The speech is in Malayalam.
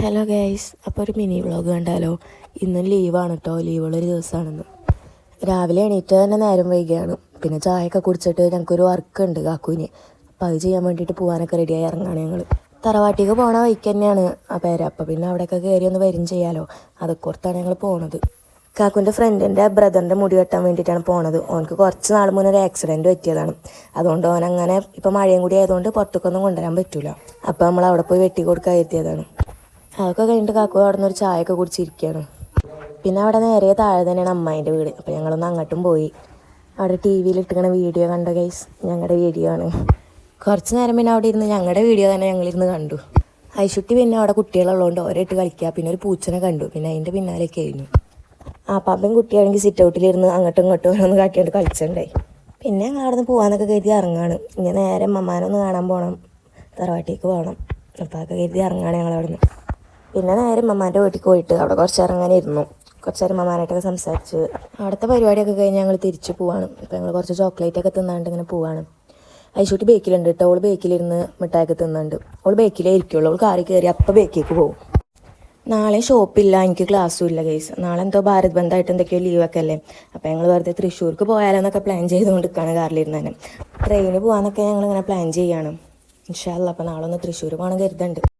ഹലോ ഗൈസ് അപ്പോൾ ഒരു മിനി വ്ളോഗ് കണ്ടാലോ? ഇന്നും ലീവാണ് കേട്ടോ ലീവുള്ളൊരു ദിവസമാണെന്ന് രാവിലെ എണീറ്റ് തന്നെ നേരം വൈകിയാണ്. പിന്നെ ചായയൊക്കെ കുടിച്ചിട്ട് ഞങ്ങൾക്കൊരു വർക്ക് ഉണ്ട് കാക്കുവിന്. അപ്പോൾ അത് ചെയ്യാൻ വേണ്ടിയിട്ട് പോകാനൊക്കെ റെഡിയായി ഇറങ്ങാണ് ഞങ്ങൾ തറവാട്ടിക്ക് പോണ വഴിക്ക് തന്നെയാണ് ആ പേര്. അപ്പോൾ പിന്നെ അവിടെയൊക്കെ കയറി ഒന്ന് വരും ചെയ്യാലോ. അതൊക്കെ ഓർത്താണ് ഞങ്ങൾ പോണത്. കാക്കുവിന്റെ ഫ്രണ്ടിന്റെ ബ്രദറിന്റെ മുടി വെട്ടാൻ വേണ്ടിയിട്ടാണ് പോണത്. ഓനക്ക് കുറച്ച് നാൾ മുന്നേ ഒരു ആക്സിഡന്റ് പറ്റിയതാണ്. അതുകൊണ്ട് ഓൻ അങ്ങനെ ഇപ്പോൾ മഴയും കൂടി ആയതുകൊണ്ട് പുറത്തേക്കൊന്നും കൊണ്ടുവരാൻ പറ്റൂല. അപ്പോൾ നമ്മൾ അവിടെ പോയി വെട്ടി കൊടുക്കാൻ എത്തിയതാണ് അതൊക്കെ കഴിഞ്ഞിട്ട് കാക്കു അവിടെ നിന്ന് ഒരു ചായയൊക്കെ കുടിച്ചിരിക്കുകയാണ്. പിന്നെ അവിടെ നേരെ താഴെ തന്നെയാണ് അമ്മായിന്റെ വീട്. അപ്പോൾ ഞങ്ങളൊന്ന് അങ്ങോട്ടും പോയി. അവിടെ ടി വിയിൽ ഇട്ടിങ്ങനെ വീഡിയോ കണ്ട ഗൈസ് ഞങ്ങളുടെ വീഡിയോ ആണ്. കുറച്ച് നേരം പിന്നെ അവിടെ ഇരുന്ന് ഞങ്ങളുടെ വീഡിയോ തന്നെ ഞങ്ങളിരുന്ന് കണ്ടു. ഐശുട്ടി പിന്നെ അവിടെ കുട്ടികളുള്ളതുകൊണ്ട് ഓരോട്ട് കളിക്കുക. പിന്നെ ഒരു പൂച്ചനെ കണ്ടു. പിന്നെ അതിന്റെ പിന്നാലേക്ക് ആയിരുന്നു. ആ പാപ്പയും കുട്ടിയാണെങ്കിൽ സിറ്റ് ഔട്ടിലിരുന്ന് അങ്ങോട്ടും ഇങ്ങോട്ടും ഓരോന്ന് കാട്ടിയാണ്ട് കളിച്ചിട്ടുണ്ടായി പിന്നെ ഞങ്ങൾ അവിടെ നിന്ന് പോകാനൊക്കെ കരുതി ഇറങ്ങാണ്. ഇനി നേരെ മമ്മാനൊന്ന് കാണാൻ പോകണം തറവാട്ടിലേക്ക് പോകണം. അപ്പോൾ അതൊക്കെ കരുതി ഇറങ്ങാണ് ഞങ്ങൾ അവിടെ നിന്ന് പിന്നെ നേരെ മമ്മാന്റെ വീട്ടിൽ പോയിട്ട് അവിടെ കുറച്ച് ഇറങ്ങാൻ ഇരുന്നു. കുറച്ച് നേരം മമ്മാനായിട്ടൊക്കെ സംസാരിച്ച്. അവിടുത്തെ പരിപാടിയൊക്കെ കഴിഞ്ഞ് ഞങ്ങൾ തിരിച്ച് പോവാണ്. ഇപ്പോൾ ഞങ്ങൾ കുറച്ച് ചോക്ലേറ്റ് ഒക്കെ തിന്നാണ്ട് ഇങ്ങനെ പോവാണ്. ഐശൂട്ടി ബേക്കിലുണ്ട് കേട്ടോ അവൾ ബേക്കിലിരുന്ന് മിഠായിയൊക്കെ തിന്നുന്നുണ്ട് അവൾ ബേക്കിലേ ഇരിക്കുള്ളൂ. അവൾ കാറി കയറി അപ്പം ബേക്കിലേക്ക് പോകും നാളെ ഷോപ്പില്ല എനിക്ക് ക്ലാസ്സും ഇല്ല കേസ് നാളെ എന്തോ ഭാരത് ബന്ധമായിട്ട് എന്തൊക്കെയോ ലീവൊക്കെ അല്ലേ? അപ്പോൾ ഞങ്ങൾ വെറുതെ തൃശ്ശൂർക്ക് പോയാലെന്നൊക്കെ പ്ലാൻ ചെയ്തുകൊണ്ട് നിൽക്കുകയാണ് കാറിലിരുന്നതിന് ട്രെയിനിൽ പോകാനൊക്കെ ഞങ്ങൾ ഇങ്ങനെ പ്ലാൻ ചെയ്യാണ്. ഇൻഷാല്ല അപ്പോൾ നാളെ ഒന്ന് തൃശ്ശൂർ പോകണം കരുതുന്നുണ്ട്